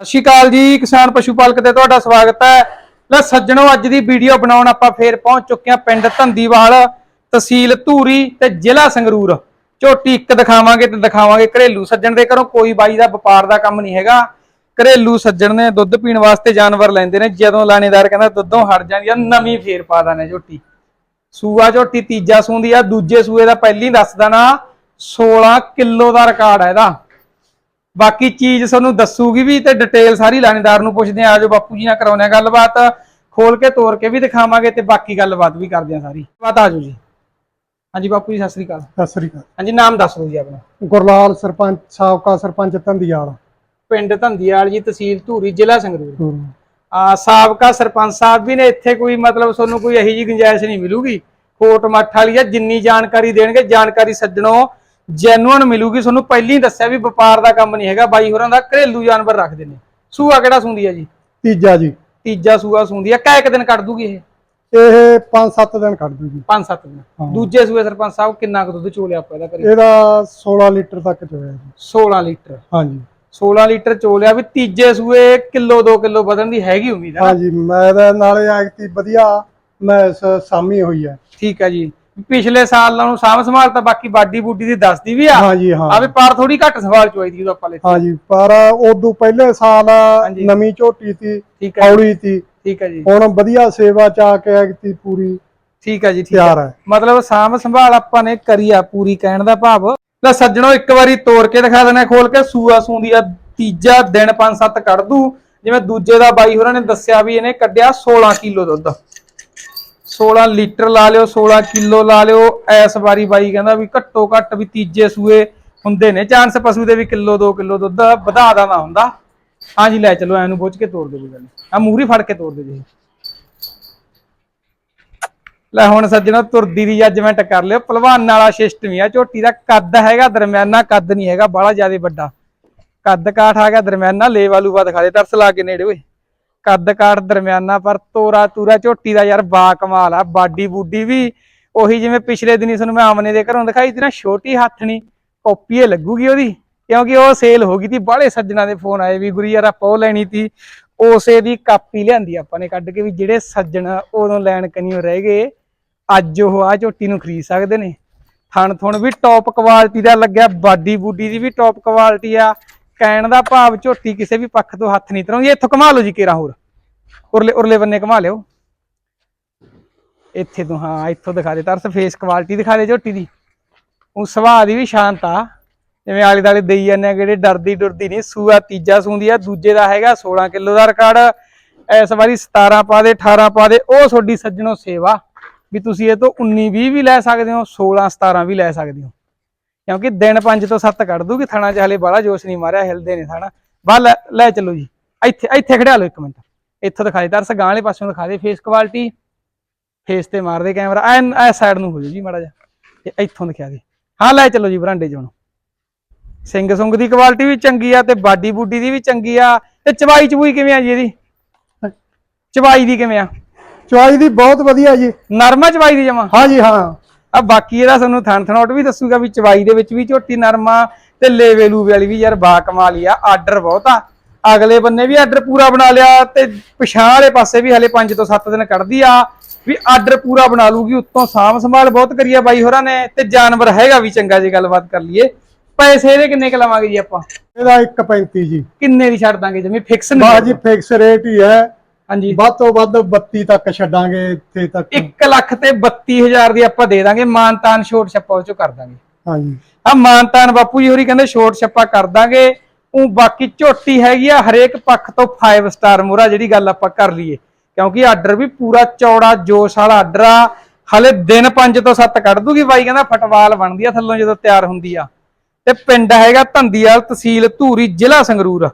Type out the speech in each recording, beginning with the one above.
ਸਤਿ ਸ਼੍ਰੀ ਅਕਾਲ ਜੀ, ਕਿਸਾਨ ਪਸ਼ੂ ਪਾਲਕ ਤੇ ਤੁਹਾਡਾ ਸਵਾਗਤ ਹੈ। ਲੈ ਸੱਜਣੋ, ਅੱਜ ਦੀ ਵੀਡੀਓ ਬਣਾਉਣ ਆਪਾਂ ਫੇਰ ਪਹੁੰਚ ਚੁੱਕੇ ਹਾਂ ਪਿੰਡ ਧੰਦੀਵਾਲ, ਤਹਿਸੀਲ ਧੂਰੀ ਤੇ ਜ਼ਿਲ੍ਹਾ ਸੰਗਰੂਰ। ਝੋਟੀ ਇੱਕ ਦਿਖਾਵਾਂਗੇ ਤੇ ਦਿਖਾਵਾਂਗੇ ਘਰੇਲੂ ਸੱਜਣ ਦੇ ਘਰੋਂ, ਕੋਈ ਬਾਈ ਦਾ ਵਪਾਰ ਦਾ ਕੰਮ ਨਹੀਂ ਹੈਗਾ। ਘਰੇਲੂ ਸੱਜਣ ਨੇ ਦੁੱਧ ਪੀਣ ਵਾਸਤੇ ਜਾਨਵਰ ਲੈਂਦੇ ਨੇ, ਜਦੋਂ ਲਾਣੇਦਾਰ ਕਹਿੰਦਾ ਦੁੱਧੋਂ ਹਟ ਜਾਂਦੀ ਆ, ਨਵੀਂ ਫੇਰ ਪਾ ਦਾਨੇ ਝੋਟੀ। ਸੂਆ ਝੋਟੀ ਤੀਜਾ ਸੂੰਦੀ ਆ, ਦੂਜੇ ਸੂਏ ਦਾ ਪਹਿਲੀ ਦੱਸਦਾ ਨਾ 16 ਕਿਲੋ ਦਾ ਰਿਕਾਰਡ ਹੈ ਇਹਦਾ। ਬਾਕੀ ਚੀਜ਼ ਤੁਹਾਨੂੰ ਦੱਸੂਗੀ ਵੀ ਤੇ ਡਿਟੇਲ ਸਾਰੀ ਲਾਣੇਦਾਰ ਨੂੰ ਪੁੱਛਦੇ ਆ ਆਜੋ ਬਾਪੂ ਜੀ ਨਾਲ ਕਰਾਉਣੇ ਆ ਗੱਲਬਾਤ। ਖੋਲ ਕੇ ਤੋੜ ਕੇ ਵੀ ਦਿਖਾਵਾਂਗੇ ਤੇ ਬਾਕੀ ਗੱਲਬਾਤ ਵੀ ਕਰਦੇ ਆ ਸਾਰੀ। ਬਾਤ ਆਜੋ ਜੀ। ਹਾਂਜੀ ਬਾਪੂ ਜੀ ਸਤਿ ਸ੍ਰੀ ਅਕਾਲ। ਸਤਿ ਸ੍ਰੀ ਅਕਾਲ। ਹਾਂਜੀ ਨਾਮ ਦੱਸ ਦਿਓ ਜੀ ਆਪਣਾ। ਗੁਰਲਾਲ ਸਰਪੰਚ ਸਾਬਕਾ ਸਰਪੰਚ ਧੰਦੀਆਲ। ਪਿੰਡ ਧੰਦੀਵਾਲ ਜੀ ਤਹਿਸੀਲ ਧੂਰੀ ਜ਼ਿਲ੍ਹਾ ਸੰਗਰੂਰ। ਆ ਸਾਬਕਾ ਸਰਪੰਚ ਸਾਹਿਬ ਵੀ ਨੇ ਇੱਥੇ ਕੋਈ ਮਤਲਬ ਤੁਹਾਨੂੰ ਕੋਈ ਇਹੀ ਜੀ ਗੁੰਜਾਇਸ਼ ਨਹੀਂ ਮਿਲੂਗੀ। ਕੋਟ ਮੱਠ ਵਾਲੀ ਆ ਜਿੰਨੀ ਜਾਣਕਾਰੀ ਦੇਣਗੇ ਜਾਣਕਾਰੀ ਸੱਜਣੋ। ਜੈਨੂਅਨ ਮਿਲੂਗੀ। ਤੁਹਾਨੂੰ ਪਹਿਲਾਂ ਹੀ ਦੱਸਿਆ ਵੀ ਵਪਾਰ ਦਾ ਕੰਮ ਨਹੀਂ ਹੈਗਾ। ਬਾਈ ਹੋਰਾਂ ਦਾ ਘਰੇਲੂ ਜਾਨਵਰ ਰੱਖਦੇ ਨੇ। ਸੂਆ ਕਿਹੜਾ ਸੁੰਦੀ ਆ ਜੀ? ਤੀਜਾ ਜੀ। ਤੀਜਾ ਸੂਆ ਸੁੰਦੀ ਆ। ਕੈ ਇੱਕ ਦਿਨ ਕੱਢ ਦੂਗੀ ਇਹ? ਇਹ 5-7 ਦਿਨ ਕੱਢ ਦੂ ਜੀ 5-7 ਦਿਨ। ਦੂਜੇ ਸੂਏ ਸਰਪੰਚ ਸਾਹਿਬ ਕਿੰਨਾ ਕੁ ਦੁੱਧ ਚੋਲਿਆ ਆਪਾਂ ਇਹਦਾ ਕਰੀ ਇਹਦਾ 16 ਲੀਟਰ ਤੱਕ ਚੋਇਆ ਜੀ। 16 ਲੀਟਰ। ਹਾਂਜੀ। 16 ਲੀਟਰ ਚੋਲਿਆ ਵੀ ਤੀਜੇ ਸੂਏ ਕਿਲੋ 2 ਕਿਲੋ ਵਧਣ ਦੀ ਹੈਗੀ ਉਮੀਦ ਹੈ ਹਾਂਜੀ। ਮੈਂ ਇਹਦੇ ਨਾਲੇ ਐਕਟੀ ਵਧੀਆ ਮੈਂ ਸਾਮੀ ਹੋਈ ਹੈ। ਠੀਕ ਹੈ ਜੀ। ਪਿਛਲੇ ਸਾਲ ਨਾਲੋਂ ਸਾਂਭ ਸੰਭਾਲ ਤਾਂ ਬਾਕੀ ਬਾਡੀ ਬੂਡੀ ਦੀ ਦੱਸਦੀ ਵੀ ਆ। ਹਾਂਜੀ ਹਾਂ। ਆ ਵੀ ਪਾਰ ਥੋੜੀ ਘੱਟ ਸਵਾਲ ਚੋਈ ਦੀ ਆਪਾਂ ਲੈ ਹਾਂਜੀ ਪਰ ਉਦੋਂ ਪਹਿਲੇ ਸਾਲ। ਨਵੀਂ ਝੋਟੀ ਸੀ ਹੌਲੀ ਸੀ। ਠੀਕ ਹੈ ਜੀ। ਹੁਣ ਵਧੀਆ ਸੇਵਾ ਚ ਆ ਕੇ ਐਕਟੀ ਪੂਰੀ। ਠੀਕ ਹੈ ਜੀ ਠੀਕ ਹੈ। ਮਤਲਬ ਸਾਂਭ ਸੰਭਾਲ ਆਪਾਂ ਨੇ ਕਰੀ ਆ ਪੂਰੀ ਕਹਿਣ ਦਾ ਭਾਵ। ਲੈ ਸੱਜਣੋ ਇੱਕ ਵਾਰੀ ਤੋੜ ਕੇ ਦਿਖਾ ਦੇਣਾ ਖੋਲ ਕੇ ਸੂਆ ਸੂੰਦੀ ਆ ਤੀਜਾ ਦਿਨ 5-7 ਕੱਢ ਦੂ। ਜਿਵੇਂ ਦੂਜੇ ਦਾ ਬਾਈ ਹੋਰਾਂ ਨੇ ਦੱਸਿਆ ਵੀ ਇਹਨੇ ਕੱਢਿਆ 16 ਕਿਲੋ ਦੁੱਧ। 16 ਲੀਟਰ ਲਾ ਲਿਓ 16 ਕਿਲੋ ਲਾ ਲਿਓ। ਐਸ ਵਾਰੀ ਬਾਈ ਕਹਿੰਦਾ ਵੀ ਘੱਟੋ ਘੱਟ ਵੀ ਤੀਜੇ ਸੂਏ ਹੁੰਦੇ ਨੇ। ਚਾਂਸ ਪਸ਼ੂ ਦੇ ਵੀ ਕਿਲੋ 2 ਕਿਲੋ ਦੁੱਧ ਵਧਾ ਦਾ ਨਾ ਹੁੰਦਾ। ਹਾਂਜੀ ਲੈ ਚਲੋ, ਐਨੂੰ ਬੁੱਝ ਕੇ ਤੋੜ ਦੇ ਜੀ ਗੱਲ ਆ ਮੂਰੀ ਫੜ ਕੇ ਤੋੜ ਦੇ ਜੀ। ਲੈ ਹੁਣ ਸੱਜਣਾ, ਤੁਰਦੀ ਦੀ ਜੱਜਮੈਂਟ ਕਰ ਲਿਓ। ਪਹਿਲਵਾਨ ਵਾਲਾ ਸਿਸਟਮ ਹੀ ਆ। ਝੋਟੀ ਦਾ ਕੱਦ ਹੈਗਾ, ਦਰਮਿਆਨਾ ਕੱਦ ਨਹੀਂ ਹੈਗਾ, ਬਾਹਲਾ ਜ਼ਿਆਦਾ ਵੱਡਾ। ਕੱਦ ਕਾਠ ਆ ਗਿਆ, ਦਰਮਿਆਨਾ ਲੇ ਵਾਲੂ ਬਾ ਦਿਖਾ ਦੇ। ਤਰਸ ਲਾ ਕੇ ਨੇੜੇ, ਓਏ। ਕੱਦ ਕਾਠ ਦਰਮਿਆਨਾ, ਪਰ ਤੋਰਾ ਤੂਰਾ ਝੋਟੀ ਦਾ ਯਾਰ ਬਾ ਕਮਾਲ ਆ, ਬਾਡੀ ਬੂਡੀ ਵੀ ਉਹੀ ਜਿਵੇਂ ਪਿਛਲੇ ਦਿਨੀ ਤੁਹਾਨੂੰ ਮੈਂ ਆਮਨੇ ਦੇ ਘਰੋਂ ਦਿਖਾਈ ਸੀ ਨਾ, ਛੋਟੀ ਹੱਥਣੀ ਕਾਪੀਏ ਲੱਗੂਗੀ ਉਹਦੀ, ਕਿਉਂਕਿ ਉਹ ਸੇਲ ਹੋ ਗਈ ਤੀ, ਬਾਹਲੇ ਸੱਜਣਾ ਦੇ ਫੋਨ ਆਏ ਵੀ ਗੁਰੀ ਯਾਰ ਆਪਾਂ ਉਹ ਲੈਣੀ ਸੀ ਉਸੇ ਦੀ ਕਾਪੀ ਲਿਆਂਦੀ ਆਪਾਂ ਨੇ ਕੱਢ ਕੇ ਵੀ ਜਿਹੜੇ ਸੱਜਣ ਉਦੋਂ ਲੈਣ ਕਨੀਓ ਰਹਿ ਗਏ, ਅੱਜ ਉਹ ਆ ਝੋਟੀ ਨੂੰ ਖਰੀਦ ਸਕਦੇ ਨੇ ਥਣ ਥੁਣ ਵੀ ਟੌਪ ਕੁਆਲਿਟੀ ਦਾ ਲੱਗਿਆ, ਬਾਡੀ ਬੂਡੀ ਦੀ ਵੀ ਟੌਪ ਕੁਆਲਿਟੀ ਆ ਕਹਿਣ ਦਾ ਭਾਵ ਝੋਟੀ ਕਿਸੇ ਵੀ ਪੱਖ ਤੋਂ ਹੱਥ ਨਹੀਂ ਤਰਾਉਂਦੀ ਇੱਥੋਂ ਘੁਮਾ ਲਓ ਜੀ ਕੇਰਾ ਹੋਰ। ਉਰਲੇ ਉਰਲੇ ਬੰਨੇ ਘੁਮਾ ਲਿਓ। ਇੱਥੇ ਤੋਂ ਹਾਂ, ਇੱਥੋਂ ਦਿਖਾ ਦੇ, ਤਰਸ ਫੇਸ ਕੁਆਲਿਟੀ ਦਿਖਾ ਦੇ ਝੋਟੀ ਦੀ। ਉਹ ਸੁਭਾਅ ਦੀ ਵੀ ਸ਼ਾਂਤ ਆ। ਜਿਵੇਂ ਆਲੇ ਦਾਲੇ ਦੇਈ ਜਾਂਦੇ ਆ ਕਿਹੜੇ ਡਰਦੀ ਡਰਦੀ ਨਹੀਂ, ਸੂਆ ਤੀਜਾ ਸੂੰਦੀ ਆ, ਦੂਜੇ ਦਾ ਹੈਗਾ 16 ਕਿਲੋ ਦਾ ਰਿਕਾਰਡ। ਇਸ ਵਾਰੀ 17 ਪਾ ਦੇ 18 ਪਾ ਦੇ, ਉਹ ਤੁਹਾਡੀ ਸੱਜਣੋ ਸੇਵਾ। ਵੀ ਤੁਸੀਂ ਇਹ ਤੋਂ 19 20 ਵੀ ਲੈ ਸਕਦੇ ਹੋ 16 17 ਵੀ ਲੈ ਸਕਦੇ ਹੋ। ਕਿਉਂਕਿ ਦਿਨ 5 ਤੋਂ 7 ਕੱਢ ਦੂਗੀ ਥਣਾ ਚ ਹਲੇ ਬਾਹਲਾ ਜੋਸ਼ ਨਹੀਂ ਮਾਰਿਆ ਹਿਲਦੇ ਨੇ ਥਣਾ। ਬਾ ਲੈ ਚਲੋ ਜੀ। ਇੱਥੇ ਇੱਥੇ ਖੜਿਆ ਲਓ ਇੱਕ ਮਿੰਟ। ਇੱਥੋਂ ਦਿਖਾ ਦੇ ਤਰਸ ਗਾਂ ਵਾਲੇ ਪਾਸਿਓਂ ਦਿਖਾ ਦੇ ਫੇਸ ਕੁਆਲਿਟੀ ਫੇਸ ਤੇ ਮਾਰ ਦੇ ਕੈਮਰਾ ਐ ਐ ਸਾਈਡ ਨੂੰ ਹੋ ਜੀ ਮਾੜਾ ਜਿਹਾ। ਤੇ ਇੱਥੋਂ ਦਿਖਾ ਦੇ। ਹਾਂ ਲੈ ਚਲੋ ਜੀ ਬਰਾਂਡੇ ਚ ਸਿੰਘ ਸੁੰਗ ਦੀ ਕੁਆਲਿਟੀ ਵੀ ਚੰਗੀ ਆ ਤੇ ਬਾਡੀ ਬੂਡੀ ਦੀ ਵੀ ਚੰਗੀ ਆ। ਤੇ ਚਵਾਈ ਚਬੂਈ ਕਿਵੇਂ ਆ ਜੀ ਇਹਦੀ? ਚਵਾਈ ਦੀ ਕਿਵੇਂ ਆ? ਚੁਆਈ ਦੀ ਬਹੁਤ ਵਧੀਆ ਜੀ। ਨਰਮਾ ਚਵਾਈ ਦੀ ਜਮਾ? ਹਾਂਜੀ ਹਾਂ। ਆ ਬਾਕੀ ਇਹਦਾ ਤੁਹਾਨੂੰ ਥਣ ਥਣੋਟ ਵੀ ਦੱਸੂਗਾ ਵੀ ਚਵਾਈ ਦੇ ਵਿੱਚ ਵੀ ਝੋਟੀ ਨਰਮਾ ਤੇ ਲੇਵੇ ਲੂਵੇ ਵਾਲੀ ਵੀ ਯਾਰ ਬਾ ਕਮਾਲ ਆ ਆਰਡਰ ਬਹੁਤ ਆ। ਅਗਲੇ ਬੰਨੇ ਵੀ ਆਰਡਰ ਪੂਰਾ ਬਣਾ ਲਿਆ ਤੇ ਪਿਛਾਂ ਵਾਲੇ ਪਾਸੇ ਵੀ ਹਲੇ 5 ਤੋਂ 7 ਦਿਨ ਕੱਢਦੀ ਆ ਵੀ ਆਰਡਰ ਪੂਰਾ ਬਣਾ ਲੂਗੀ ਉੱਤੋਂ ਸਾਂਭ ਸੰਭਾਲ ਬਹੁਤ ਕਰੀ ਆ ਬਾਈ ਹੋਰਾਂ ਨੇ ਤੇ ਜਾਨਵਰ ਹੈਗਾ ਵੀ ਚੰਗਾ ਜੀ ਗੱਲਬਾਤ ਕਰ ਲਈਏ। ਪੈਸੇ ਇਹਦੇ ਕਿੰਨੇ ਕੁ ਲਵਾਂਗੇ ਜੀ ਆਪਾਂ? ਇਹਦਾ 1.35 ਜੀ। ਕਿੰਨੇ ਦੀ ਛੱਡ ਦਾਂਗੇ ਜਿਵੇਂ ਫਿਕਸ ਬਾਜੀ ਨਹੀਂ ਫਿਕਸ ਰੇਟ ਹੀ ਹੈ। ਹਾਂਜੀ। ਵੱਧ ਤੋਂ ਵੱਧ 32 ਤੱਕ ਛੱਡਾਂਗੇ ਇੱਥੇ ਤੱਕ। 1 ਲੱਖ ਤੇ 32000 ਦੀ ਆਪਾਂ ਦੇ ਦਾਂਗੇ ਮਾਨਤਾਨ ਛੋਟ ਛੱਪਾ ਉਹ ਚੋਂ ਕਰ ਦਾਂਗੇ। ਹਾਂਜੀ। ਆ ਮਾਨਤਾਨ ਬਾਪੂ ਜੀ ਹੋਰੀ ਕਹਿੰਦੇ ਛੋਟ ਛੱਪਾ ਕਰ ਦਾਂਗੇ। ਉਹ ਬਾਕੀ ਝੋਟੀ ਹੈਗੀ ਆ ਹਰੇਕ ਪੱਖ ਤੋਂ 5 ਸਟਾਰ ਮੂਰਾ ਜਿਹੜੀ ਗੱਲ ਆਪਾਂ ਕਰ ਲਈਏ। ਕਿਉਂਕਿ ਆਰਡਰ ਵੀ ਪੂਰਾ ਚੌੜਾ ਜੋਸ਼ ਵਾਲਾ ਆਰਡਰ ਆ। ਹਲੇ ਦਿਨ 5 ਤੋਂ 7 ਕੱਢ ਦੂਗੀ ਬਾਈ ਕਹਿੰਦਾ ਫਟਵਾਲ ਬਣਦੀ ਆ ਥੱਲੋਂ ਜਦੋਂ ਤਿਆਰ ਹੁੰਦੀ ਆ। ਤੇ ਪਿੰਡ ਹੈਗਾ ਧੰਦੀਵਾਲ ਤਹਿਸੀਲ ਧੂਰੀ ਜ਼ਿਲ੍ਹਾ ਸੰਗਰੂਰ।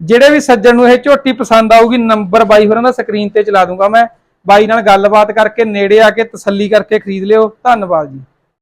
ਜਿਹੜੇ ਵੀ ਸੱਜਣ ਨੂੰ ਇਹ ਝੋਟੀ ਪਸੰਦ ਆਊਗੀ ਨੰਬਰ ਬਾਈ ਹੋਰਾਂ ਦਾ ਸਕਰੀਨ ਤੇ ਚਲਾ ਦੂੰਗਾ ਮੈਂ। ਬਾਈ ਨਾਲ ਗੱਲਬਾਤ ਕਰਕੇ ਨੇੜੇ ਆ ਕੇ ਤਸੱਲੀ ਕਰਕੇ ਖਰੀਦ ਲਿਓ। ਧੰਨਵਾਦ ਜੀ।